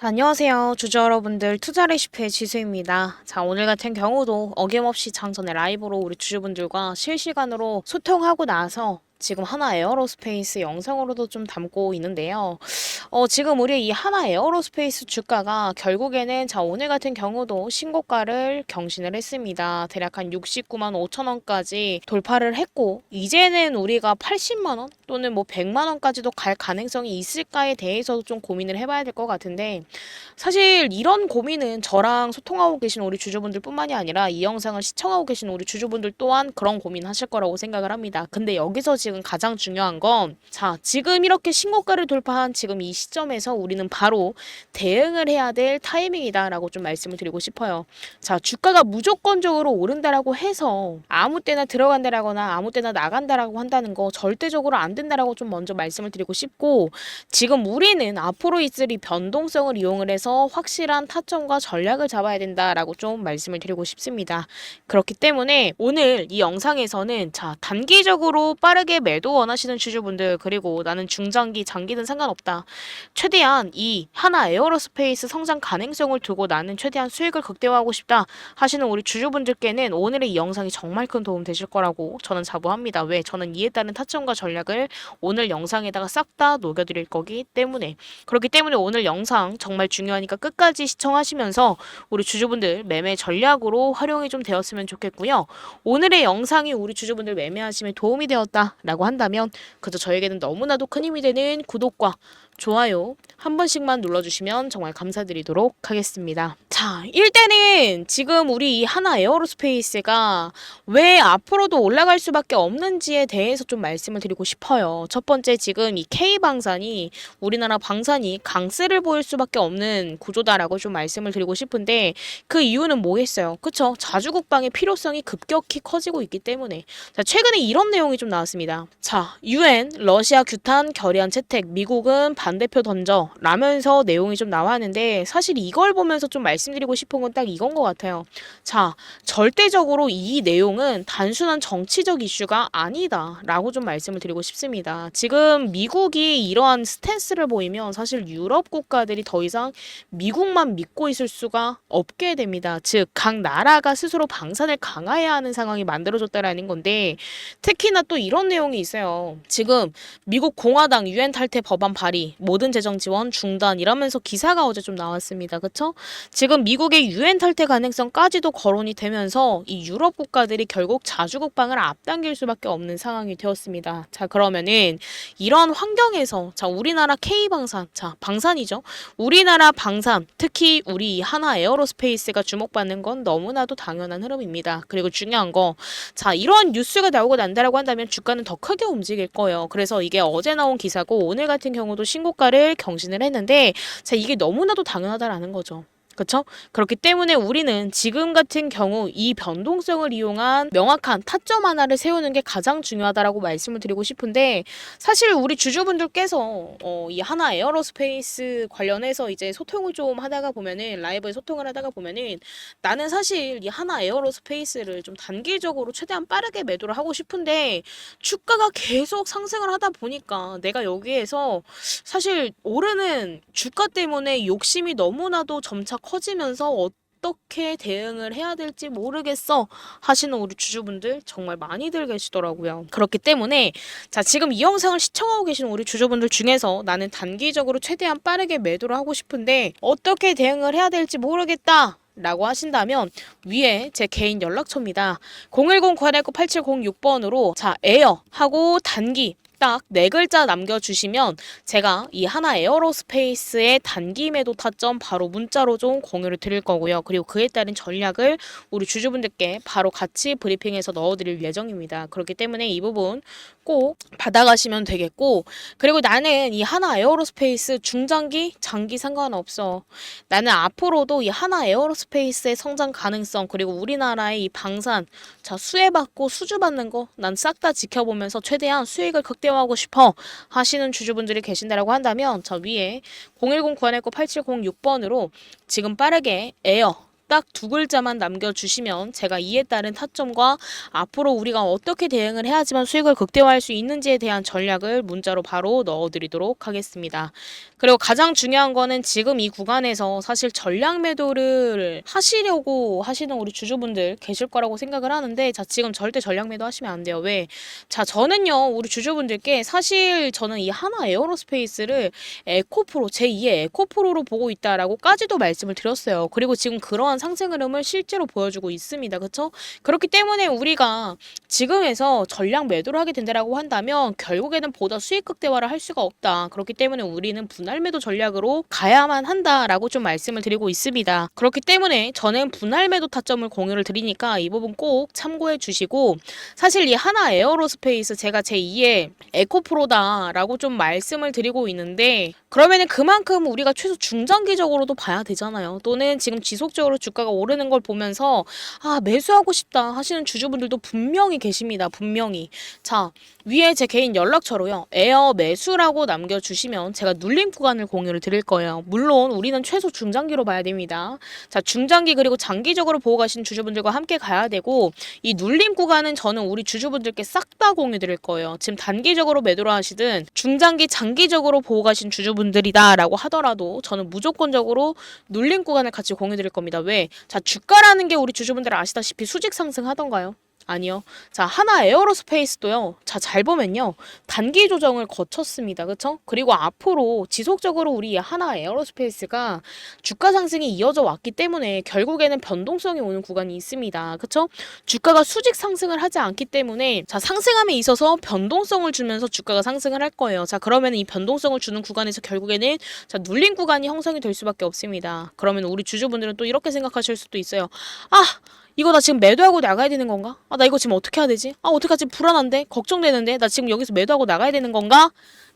자, 안녕하세요. 주주 여러분들 투자 레시피의 지수입니다. 자, 오늘 같은 경우도 어김없이 장전에 라이브로 우리 주주분들과 실시간으로 소통하고 나서 지금 하나 에어로스페이스 영상으로도 좀 담고 있는데요. 어, 지금 우리 이 하나 에어로스페이스 주가가 결국에는 자, 오늘 같은 경우도 신고가를 경신을 했습니다. 대략 한 69만 5천 원까지 돌파를 했고, 이제는 우리가 80만 원 또는 뭐 100만 원까지도 갈 가능성이 있을까에 대해서도 좀 고민을 해봐야 될 것 같은데, 사실 이런 고민은 저랑 소통하고 계신 우리 주주분들 뿐만이 아니라 이 영상을 시청하고 계신 우리 주주분들 또한 그런 고민 하실 거라고 생각을 합니다. 근데 여기서 지금 가장 중요한 건, 자, 지금 이렇게 신고가를 돌파한 지금 이 시점에서 우리는 바로 대응을 해야 될 타이밍이다라고 좀 말씀을 드리고 싶어요. 자, 주가가 무조건적으로 오른다라고 해서 아무 때나 들어간다라거나 아무 때나 나간다라고 한다는 거 절대적으로 안 된다라고 좀 먼저 말씀을 드리고 싶고, 지금 우리는 앞으로 있을 이 변동성을 이용을 해서 확실한 타점과 전략을 잡아야 된다라고 좀 말씀을 드리고 싶습니다. 그렇기 때문에 오늘 이 영상에서는 자, 단기적으로 빠르게 매도 원하시는 주주분들 그리고 나는 중장기, 장기든 상관없다. 최대한 이 하나 에어로스페이스 성장 가능성을 두고 나는 최대한 수익을 극대화하고 싶다 하시는 우리 주주분들께는 오늘의 이 영상이 정말 큰 도움 되실 거라고 저는 자부합니다. 왜? 저는 이에 따른 타점과 전략을 오늘 영상에다가 싹 다 녹여드릴 거기 때문에 그렇기 때문에 오늘 영상 정말 중요하니까 끝까지 시청하시면서 우리 주주분들 매매 전략으로 활용이 좀 되었으면 좋겠고요. 오늘의 영상이 우리 주주분들 매매하심에 도움이 되었다 라고 한다면 그저 저에게는 너무나도 큰 힘이 되는 구독과 좋아요 한 번씩만 눌러주시면 정말 감사드리도록 하겠습니다. 자, 일단은 지금 우리 이 하나 에어로스페이스가 왜 앞으로도 올라갈 수밖에 없는지에 대해서 좀 말씀을 드리고 싶어요. 첫 번째 지금 이 K방산이 우리나라 방산이 강세를 보일 수밖에 없는 구조다라고 좀 말씀을 드리고 싶은데 그 이유는 뭐겠어요? 그쵸? 자주국방의 필요성이 급격히 커지고 있기 때문에 자, 최근에 이런 내용이 좀 나왔습니다. 자, UN 러시아 규탄 결의안 채택 미국은 반 대표 던져 라면서 내용이 좀 나왔는데 사실 이걸 보면서 좀 말씀드리고 싶은 건 딱 이건 것 같아요. 자, 절대적으로 이 내용은 단순한 정치적 이슈가 아니다 라고 좀 말씀을 드리고 싶습니다. 지금 미국이 이러한 스탠스를 보이면 사실 유럽 국가들이 더 이상 미국만 믿고 있을 수가 없게 됩니다. 즉, 각 나라가 스스로 방산을 강화해야 하는 상황이 만들어졌다라는 건데 특히나 또 이런 내용이 있어요. 지금 미국 공화당 유엔 탈퇴 법안 발의, 모든 재정 지원 중단 이러면서 기사가 어제 좀 나왔습니다. 그쵸? 지금 미국의 유엔 탈퇴 가능성까지도 거론이 되면서 이 유럽 국가들이 결국 자주 국방을 앞당길 수밖에 없는 상황이 되었습니다. 자, 그러면은 이런 환경에서 자, 우리나라 K방산, 자, 방산이죠. 우리나라 방산, 특히 우리 이 하나 에어로스페이스가 주목받는 건 너무나도 당연한 흐름입니다. 그리고 중요한 거, 자, 이런 뉴스가 나오고 난다라고 한다면 주가는 더 크게 움직일 거예요. 그래서 이게 어제 나온 기사고 오늘 같은 경우도 신 고가를 경신을 했는데, 자, 이게 너무나도 당연하다라는 거죠. 그렇죠? 그렇기 때문에 우리는 지금 같은 경우 이 변동성을 이용한 명확한 타점 하나를 세우는 게 가장 중요하다라고 말씀을 드리고 싶은데 사실 우리 주주분들께서 어, 이 하나 에어로스페이스 관련해서 이제 소통을 좀 하다가 보면은 라이브에 소통을 하다가 보면은 나는 사실 이 하나 에어로스페이스를 좀 단기적으로 최대한 빠르게 매도를 하고 싶은데 주가가 계속 상승을 하다 보니까 내가 여기에서 사실 오르는 주가 때문에 욕심이 너무나도 점차 커 지면서 어떻게 대응을 해야 될지 모르겠어 하시는 우리 주주분들 정말 많이들 계시더라고요. 그렇기 때문에 자 지금 이 영상을 시청하고 계시는 우리 주주분들 중에서 나는 단기적으로 최대한 빠르게 매도를 하고 싶은데 어떻게 대응을 해야 될지 모르겠다. 라고 하신다면 위에 제 개인 연락처입니다. 010-989-8706번으로 자 에어 하고 단기 딱 네 글자 남겨주시면 제가 이 하나 에어로스페이스의 단기 매도 타점 바로 문자로 좀 공유를 드릴 거고요. 그리고 그에 따른 전략을 우리 주주분들께 바로 같이 브리핑해서 넣어드릴 예정입니다. 그렇기 때문에 이 부분 꼭 받아가시면 되겠고 그리고 나는 이 하나 에어로스페이스 중장기 장기 상관없어. 나는 앞으로도 이 하나 에어로스페이스의 성장 가능성 그리고 우리나라의 이 방산 자 수혜받고 수주받는 거 난 싹 다 지켜보면서 최대한 수익을 극대화하고 싶어 하시는 주주분들이 계신다라고 한다면 저 위에 010-919-8706번으로 지금 빠르게 에어 딱 두 글자만 남겨주시면 제가 이에 따른 타점과 앞으로 우리가 어떻게 대응을 해야지만 수익을 극대화할 수 있는지에 대한 전략을 문자로 바로 넣어드리도록 하겠습니다. 그리고 가장 중요한 거는 지금 이 구간에서 사실 전략 매도를 하시려고 하시는 우리 주주분들 계실 거라고 생각을 하는데 자 지금 절대 전략 매도 하시면 안 돼요. 왜? 자 저는요 우리 주주분들께 사실 저는 이 하나 에어로스페이스를 에코프로 제2의 에코프로로 보고 있다라고까지도 말씀을 드렸어요. 그리고 지금 그러한 상승 흐름을 실제로 보여주고 있습니다. 그렇죠? 그렇기 때문에 우리가 지금에서 전략 매도를 하게 된다라고 한다면 결국에는 보다 수익 극대화를 할 수가 없다. 그렇기 때문에 우리는 분할 매도 전략으로 가야만 한다라고 좀 말씀을 드리고 있습니다. 그렇기 때문에 저는 분할 매도 타점을 공유를 드리니까 이 부분 꼭 참고해 주시고 사실 이 하나 에어로스페이스 제가 제2의 에코프로다라고 좀 말씀을 드리고 있는데 그러면은 그만큼 우리가 최소 중장기적으로도 봐야 되잖아요. 또는 지금 지속적으로 주 가가 오르는 걸 보면서 아 매수하고 싶다 하시는 주주분들도 분명히 계십니다. 분명히 자 위에 제 개인 연락처로요. 에어 매수라고 남겨주시면 제가 눌림 구간을 공유를 드릴 거예요. 물론 우리는 최소 중장기로 봐야 됩니다. 자 중장기 그리고 장기적으로 보고 가신 주주분들과 함께 가야 되고 이 눌림 구간은 저는 우리 주주분들께 싹 다 공유 드릴 거예요. 지금 단기적으로 매도를 하시든 중장기 장기적으로 보고 가신 주주분들이다라고 하더라도 저는 무조건적으로 눌림 구간을 같이 공유 드릴 겁니다. 왜? 자 주가라는 게 우리 주주분들 아시다시피 수직 상승하던가요? 아니요. 자, 하나 에어로스페이스도요. 자, 잘 보면요. 단기 조정을 거쳤습니다. 그쵸? 그리고 앞으로 지속적으로 우리 하나 에어로스페이스가 주가 상승이 이어져 왔기 때문에 결국에는 변동성이 오는 구간이 있습니다. 그쵸? 주가가 수직 상승을 하지 않기 때문에 자, 상승함에 있어서 변동성을 주면서 주가가 상승을 할 거예요. 자, 그러면 이 변동성을 주는 구간에서 결국에는 자, 눌린 구간이 형성이 될 수밖에 없습니다. 그러면 우리 주주분들은 또 이렇게 생각하실 수도 있어요. 아, 이거 나 지금 매도하고 나가야 되는 건가? 아, 나 이거 지금 어떻게 해야 되지? 아, 어떡하지? 불안한데? 걱정되는데? 나 지금 여기서 매도하고 나가야 되는 건가?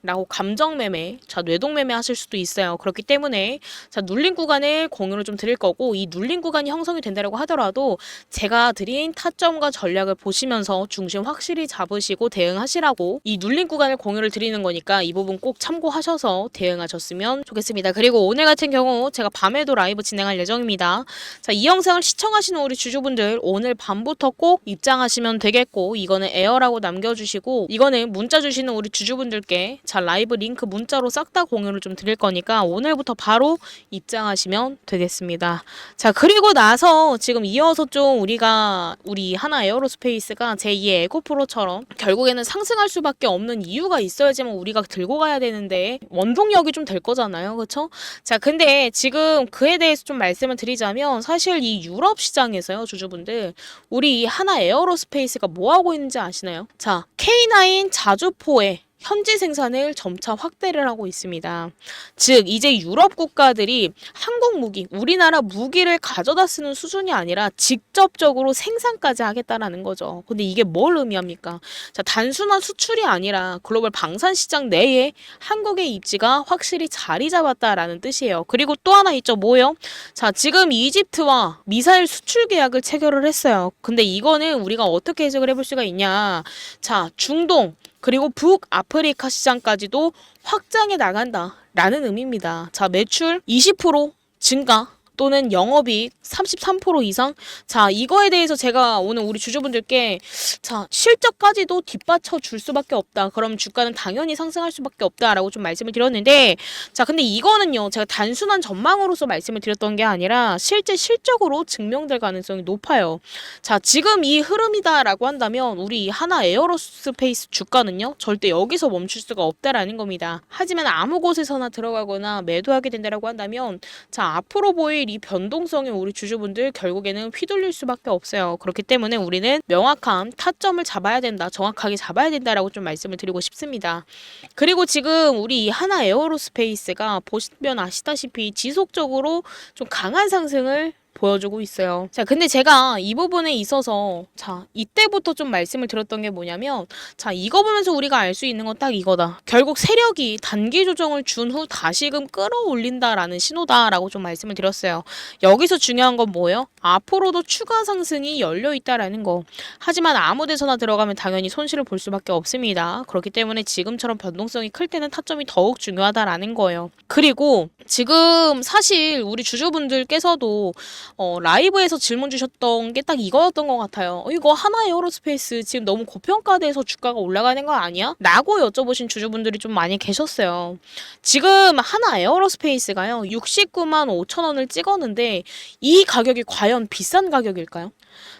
라고 감정매매, 자, 뇌동매매 하실 수도 있어요. 그렇기 때문에, 자, 눌린 구간을 공유를 좀 드릴 거고, 이 눌린 구간이 형성이 된다고 하더라도, 제가 드린 타점과 전략을 보시면서 중심 확실히 잡으시고 대응하시라고, 이 눌린 구간을 공유를 드리는 거니까, 이 부분 꼭 참고하셔서 대응하셨으면 좋겠습니다. 그리고 오늘 같은 경우, 제가 밤에도 라이브 진행할 예정입니다. 자, 이 영상을 시청하시는 우리 주주분들, 오늘 밤부터 꼭 입장하시면 되겠고, 이거는 에어라고 남겨주시고, 이거는 문자 주시는 우리 주주분들께, 자 라이브 링크 문자로 싹 다 공유를 좀 드릴 거니까 오늘부터 바로 입장하시면 되겠습니다. 자 그리고 나서 지금 이어서 좀 우리가 우리 하나 에어로스페이스가 제2의 에코프로처럼 결국에는 상승할 수밖에 없는 이유가 있어야지만 우리가 들고 가야 되는데 원동력이 좀 될 거잖아요. 그렇죠? 자 근데 지금 그에 대해서 좀 말씀을 드리자면 사실 이 유럽 시장에서요 주주분들 우리 이 하나 에어로스페이스가 뭐 하고 있는지 아시나요? 자 K9 자주포에 현지 생산을 점차 확대를 하고 있습니다. 즉 이제 유럽 국가들이 한국 무기, 우리나라 무기를 가져다 쓰는 수준이 아니라 직접적으로 생산까지 하겠다라는 거죠. 근데 이게 뭘 의미합니까? 자, 단순한 수출이 아니라 글로벌 방산 시장 내에 한국의 입지가 확실히 자리 잡았다라는 뜻이에요. 그리고 또 하나 있죠. 뭐요? 자, 지금 이집트와 미사일 수출 계약을 체결을 했어요. 근데 이거는 우리가 어떻게 해석을 해볼 수가 있냐? 자, 중동 그리고 북아프리카 시장까지도 확장해 나간다라는 의미입니다. 자, 매출 20% 증가 또는 영업이익 33% 이상? 자, 이거에 대해서 제가 오늘 우리 주주분들께 자, 실적까지도 뒷받쳐 줄 수밖에 없다. 그럼 주가는 당연히 상승할 수밖에 없다라고 좀 말씀을 드렸는데 자, 근데 이거는요. 제가 단순한 전망으로서 말씀을 드렸던 게 아니라 실제 실적으로 증명될 가능성이 높아요. 자, 지금 이 흐름이다라고 한다면 우리 하나 에어로스페이스 주가는요. 절대 여기서 멈출 수가 없다라는 겁니다. 하지만 아무 곳에서나 들어가거나 매도하게 된다라고 한다면 자, 앞으로 보일 이 변동성이 우리 주주분들 결국에는 휘둘릴 수밖에 없어요. 그렇기 때문에 우리는 명확한 타점을 잡아야 된다. 정확하게 잡아야 된다라고 좀 말씀을 드리고 싶습니다. 그리고 지금 우리 하나 에어로스페이스가 보시면 아시다시피 지속적으로 좀 강한 상승을 보여주고 있어요. 자, 근데 제가 이 부분에 있어서 자, 이때부터 좀 말씀을 드렸던 게 뭐냐면 자, 이거 보면서 우리가 알 수 있는 건 딱 이거다. 결국 세력이 단기 조정을 준 후 다시금 끌어올린다라는 신호다라고 좀 말씀을 드렸어요. 여기서 중요한 건 뭐예요? 앞으로도 추가 상승이 열려 있다라는 거. 하지만 아무 데서나 들어가면 당연히 손실을 볼 수밖에 없습니다. 그렇기 때문에 지금처럼 변동성이 클 때는 타점이 더욱 중요하다라는 거예요. 그리고 지금 사실 우리 주주분들께서도 어, 라이브에서 질문 주셨던 게 딱 이거였던 것 같아요. 어, 이거 하나 에어로스페이스 지금 너무 고평가돼서 주가가 올라가는 거 아니야? 라고 여쭤보신 주주분들이 좀 많이 계셨어요. 지금 하나 에어로스페이스가요. 69만 5천 원을 찍었는데 이 가격이 과연 비싼 가격일까요?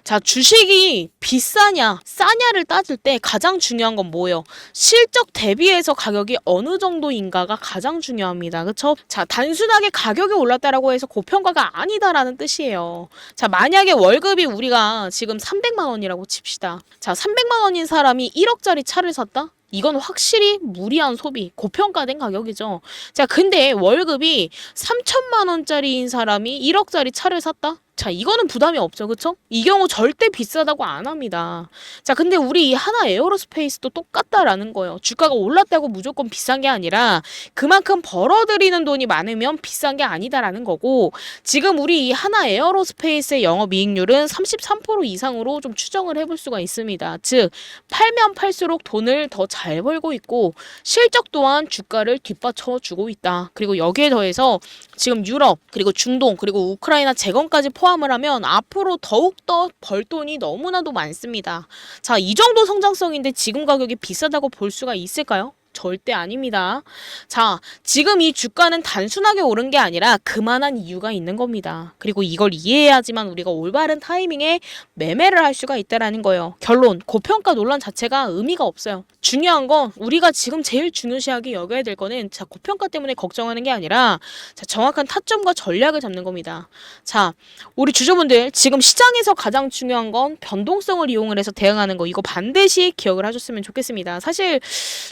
자, 주식이 비싸냐, 싸냐를 따질 때 가장 중요한 건 뭐예요? 실적 대비해서 가격이 어느 정도인가가 가장 중요합니다. 그쵸? 자, 단순하게 가격이 올랐다라고 해서 고평가가 아니다라는 뜻이에요. 자, 만약에 월급이 우리가 지금 300만 원이라고 칩시다. 자, 300만 원인 사람이 1억짜리 차를 샀다? 이건 확실히 무리한 소비, 고평가된 가격이죠. 자, 근데 월급이 3천만 원짜리인 사람이 1억짜리 차를 샀다? 자, 이거는 부담이 없죠. 그쵸? 이 경우 절대 비싸다고 안 합니다. 자, 근데 우리 이 하나 에어로스페이스도 똑같다라는 거예요. 주가가 올랐다고 무조건 비싼 게 아니라 그만큼 벌어들이는 돈이 많으면 비싼 게 아니다라는 거고 지금 우리 이 하나 에어로스페이스의 영업이익률은 33% 이상으로 좀 추정을 해볼 수가 있습니다. 즉, 팔면 팔수록 돈을 더 잘 벌고 있고 실적 또한 주가를 뒷받쳐 주고 있다. 그리고 여기에 더해서 지금 유럽 그리고 중동 그리고 우크라이나 재건까지 포함을 하면 앞으로 더욱더 벌 돈이 너무나도 많습니다. 자, 이 정도 성장성인데 지금 가격이 비싸다고 볼 수가 있을까요? 절대 아닙니다. 자, 지금 이 주가는 단순하게 오른 게 아니라 그만한 이유가 있는 겁니다. 그리고 이걸 이해해야지만 우리가 올바른 타이밍에 매매를 할 수가 있다라는 거예요. 결론, 고평가 논란 자체가 의미가 없어요. 중요한 건 우리가 지금 제일 중요시하게 여겨야 될 거는 자, 고평가 때문에 걱정하는 게 아니라 자, 정확한 타점과 전략을 잡는 겁니다. 자, 우리 주주분들 지금 시장에서 가장 중요한 건 변동성을 이용을 해서 대응하는 거 이거 반드시 기억을 하셨으면 좋겠습니다. 사실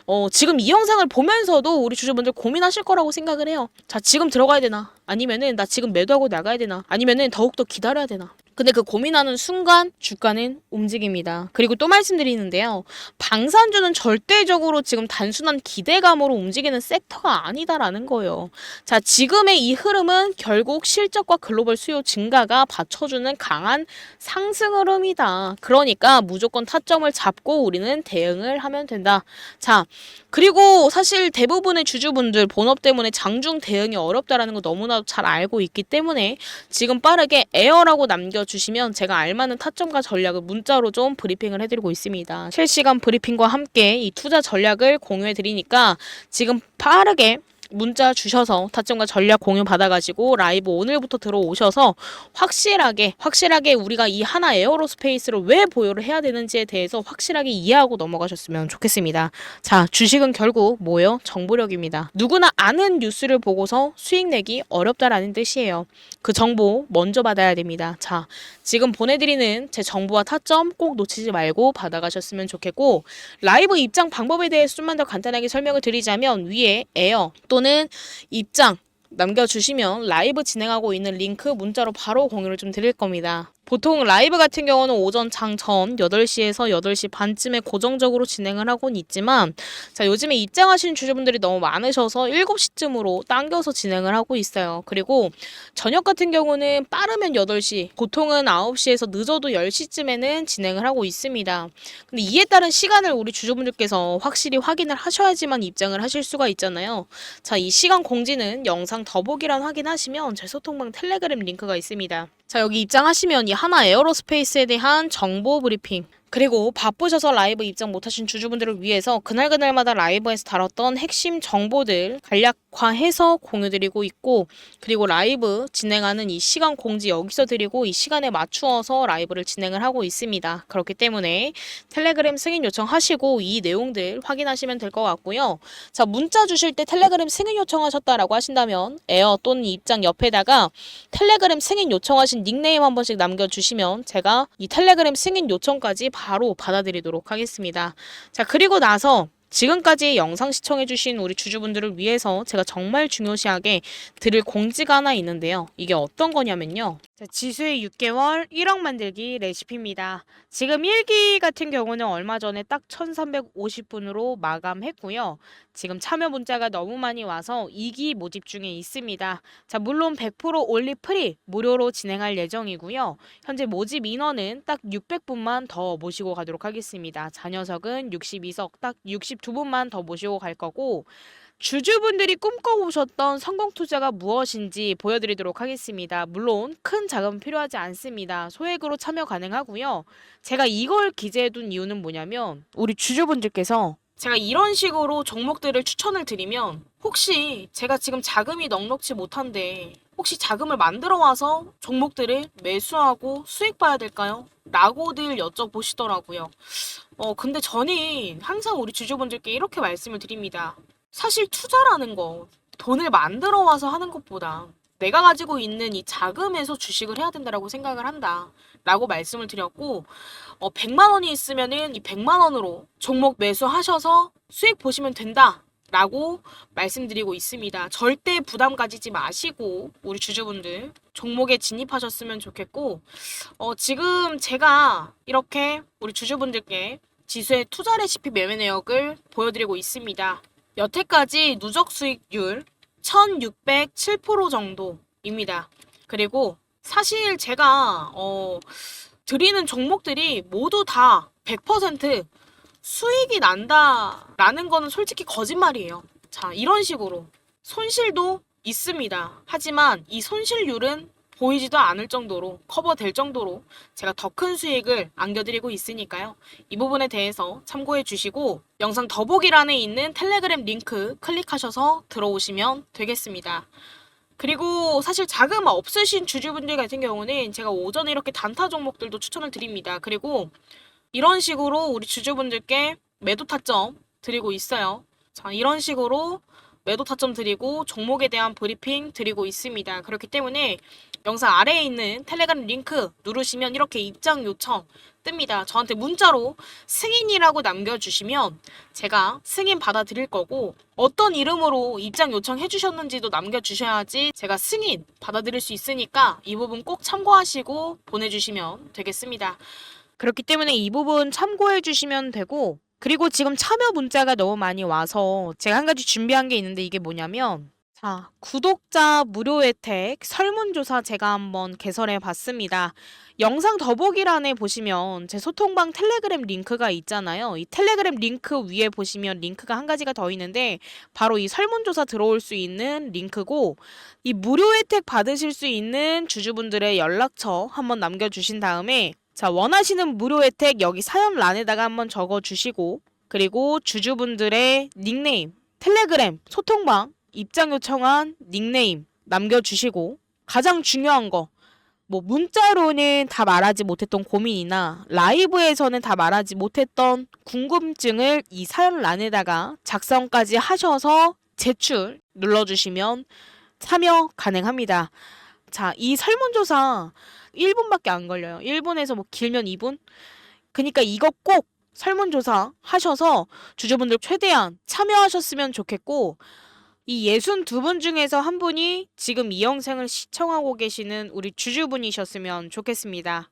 어, 지금 이 영상을 보면서도 우리 주주분들 고민하실 거라고 생각을 해요. 자, 지금 들어가야 되나? 아니면은 나 지금 매도하고 나가야 되나? 아니면은 더욱더 기다려야 되나? 근데 그 고민하는 순간 주가는 움직입니다. 그리고 또 말씀드리는데요. 방산주는 절대적으로 지금 단순한 기대감으로 움직이는 섹터가 아니다라는 거예요. 자, 지금의 이 흐름은 결국 실적과 글로벌 수요 증가가 받쳐주는 강한 상승 흐름이다. 그러니까 무조건 타점을 잡고 우리는 대응을 하면 된다. 자, 그리고 사실 대부분의 주주분들 본업 때문에 장중 대응이 어렵다라는 거 너무나 도 잘 알고 있기 때문에 지금 빠르게 에어라고 남겨주시면 제가 알만한 타점과 전략을 문자로 좀 브리핑을 해드리고 있습니다. 실시간 브리핑과 함께 이 투자 전략을 공유해 드리니까 지금 빠르게 문자 주셔서 타점과 전략 공유 받아가지고 라이브 오늘부터 들어오셔서 확실하게 확실하게 우리가 이 하나 에어로스페이스를 왜 보유를 해야 되는지에 대해서 확실하게 이해하고 넘어가셨으면 좋겠습니다. 자 주식은 결국 뭐예요? 정보력입니다. 누구나 아는 뉴스를 보고서 수익 내기 어렵다라는 뜻이에요. 그 정보 먼저 받아야 됩니다. 자 지금 보내드리는 제 정보와 타점 꼭 놓치지 말고 받아가셨으면 좋겠고 라이브 입장 방법에 대해서 좀만 더 간단하게 설명을 드리자면 위에 에어 또는 입장 남겨주시면 라이브 진행하고 있는 링크 문자로 바로 공유를 좀 드릴 겁니다. 보통 라이브 같은 경우는 오전 장전 8시에서 8시 반쯤에 고정적으로 진행을 하곤 있지만 자 요즘에 입장하시는 주주분들이 너무 많으셔서 7시쯤으로 당겨서 진행을 하고 있어요. 그리고 저녁 같은 경우는 빠르면 8시, 보통은 9시에서 늦어도 10시쯤에는 진행을 하고 있습니다. 근데 이에 따른 시간을 우리 주주분들께서 확실히 확인을 하셔야지만 입장을 하실 수가 있잖아요. 자, 이 시간 공지는 영상 더보기란 확인하시면 제 소통방 텔레그램 링크가 있습니다. 자, 여기 입장하시면 이 하나 에어로스페이스에 대한 정보 브리핑 그리고 바쁘셔서 라이브 입장 못하신 주주분들을 위해서 그날그날마다 라이브에서 다뤘던 핵심 정보들 간략화해서 공유드리고 있고 그리고 라이브 진행하는 이 시간 공지 여기서 드리고 이 시간에 맞추어서 라이브를 진행을 하고 있습니다. 그렇기 때문에 텔레그램 승인 요청하시고 이 내용들 확인하시면 될 것 같고요. 자 문자 주실 때 텔레그램 승인 요청하셨다라고 하신다면 에어 또는 입장 옆에다가 텔레그램 승인 요청하신 닉네임 한 번씩 남겨주시면 제가 이 텔레그램 승인 요청까지 바로 받아들이도록 하겠습니다. 자, 그리고 나서 지금까지 영상 시청해주신 우리 주주분들을 위해서 제가 정말 중요시하게 드릴 공지가 하나 있는데요. 이게 어떤 거냐면요. 자, 지수의 6개월 1억 만들기 레시피입니다. 지금 1기 같은 경우는 얼마 전에 딱 1350분으로 마감했고요. 지금 참여 문자가 너무 많이 와서 2기 모집 중에 있습니다. 자, 물론 100% 올리 프리 무료로 진행할 예정이고요. 현재 모집 인원은 딱 600분만 더 모시고 가도록 하겠습니다. 자 녀석은 62석 딱 62분만 더 모시고 갈 거고 주주분들이 꿈꿔오셨던 성공 투자가 무엇인지 보여드리도록 하겠습니다. 물론 큰 자금 필요하지 않습니다. 소액으로 참여 가능하고요. 제가 이걸 기재해둔 이유는 뭐냐면 우리 주주분들께서 제가 이런 식으로 종목들을 추천을 드리면 혹시 제가 지금 자금이 넉넉지 못한데 혹시 자금을 만들어 와서 종목들을 매수하고 수익 봐야 될까요? 라고들 여쭤보시더라고요. 어, 근데 저는 항상 우리 주주분들께 이렇게 말씀을 드립니다. 사실 투자라는 거 돈을 만들어 와서 하는 것보다 내가 가지고 있는 이 자금에서 주식을 해야 된다라고 생각을 한다. 라고 말씀을 드렸고, 어, 100만 원이 있으면은 이 100만 원으로 종목 매수하셔서 수익 보시면 된다. 라고 말씀드리고 있습니다. 절대 부담 가지지 마시고, 우리 주주분들, 종목에 진입하셨으면 좋겠고, 어, 지금 제가 이렇게 우리 주주분들께 지수의 투자 레시피 매매 내역을 보여드리고 있습니다. 여태까지 누적 수익률 1607% 정도입니다. 그리고 사실 제가 어, 드리는 종목들이 모두 다 100% 수익이 난다라는 거는 솔직히 거짓말이에요. 자, 이런 식으로 손실도 있습니다. 하지만 이 손실률은 보이지도 않을 정도로 커버될 정도로 제가 더 큰 수익을 안겨드리고 있으니까요. 이 부분에 대해서 참고해 주시고 영상 더보기란에 있는 텔레그램 링크 클릭하셔서 들어오시면 되겠습니다. 그리고 사실 자금 없으신 주주분들 같은 경우는 제가 오전에 이렇게 단타 종목들도 추천을 드립니다. 그리고 이런 식으로 우리 주주분들께 매도 타점 드리고 있어요. 자, 이런 식으로 매도 타점 드리고 종목에 대한 브리핑 드리고 있습니다. 그렇기 때문에 영상 아래에 있는 텔레그램 링크 누르시면 이렇게 입장 요청 뜹니다. 저한테 문자로 승인이라고 남겨주시면 제가 승인 받아드릴 거고 어떤 이름으로 입장 요청해 주셨는지도 남겨주셔야지 제가 승인 받아드릴 수 있으니까 이 부분 꼭 참고하시고 보내주시면 되겠습니다. 그렇기 때문에 이 부분 참고해 주시면 되고 그리고 지금 참여 문자가 너무 많이 와서 제가 한 가지 준비한 게 있는데 이게 뭐냐면 자, 구독자 무료 혜택 설문조사 제가 한번 개설해 봤습니다. 영상 더보기란에 보시면 제 소통방 텔레그램 링크가 있잖아요. 이 텔레그램 링크 위에 보시면 링크가 한 가지가 더 있는데 바로 이 설문조사 들어올 수 있는 링크고 이 무료 혜택 받으실 수 있는 주주분들의 연락처 한번 남겨주신 다음에 자, 원하시는 무료 혜택 여기 사연란에다가 한번 적어 주시고 그리고 주주분들의 닉네임, 텔레그램, 소통방, 입장 요청한 닉네임 남겨주시고 가장 중요한 거 뭐 문자로는 다 말하지 못했던 고민이나 라이브에서는 다 말하지 못했던 궁금증을 이 사연란에다가 작성까지 하셔서 제출 눌러주시면 참여 가능합니다. 자, 이 설문조사 1분밖에 안 걸려요. 1분에서 뭐 길면 2분? 그니까 이거 꼭 설문조사 하셔서 주주분들 최대한 참여하셨으면 좋겠고, 이 62분 중에서 한 분이 지금 이 영상을 시청하고 계시는 우리 주주분이셨으면 좋겠습니다.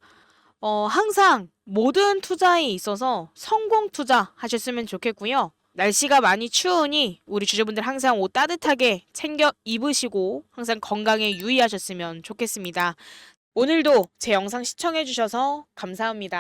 어, 항상 모든 투자에 있어서 성공 투자 하셨으면 좋겠고요. 날씨가 많이 추우니 우리 주주분들 항상 옷 따뜻하게 챙겨 입으시고 항상 건강에 유의하셨으면 좋겠습니다. 오늘도 제 영상 시청해주셔서 감사합니다.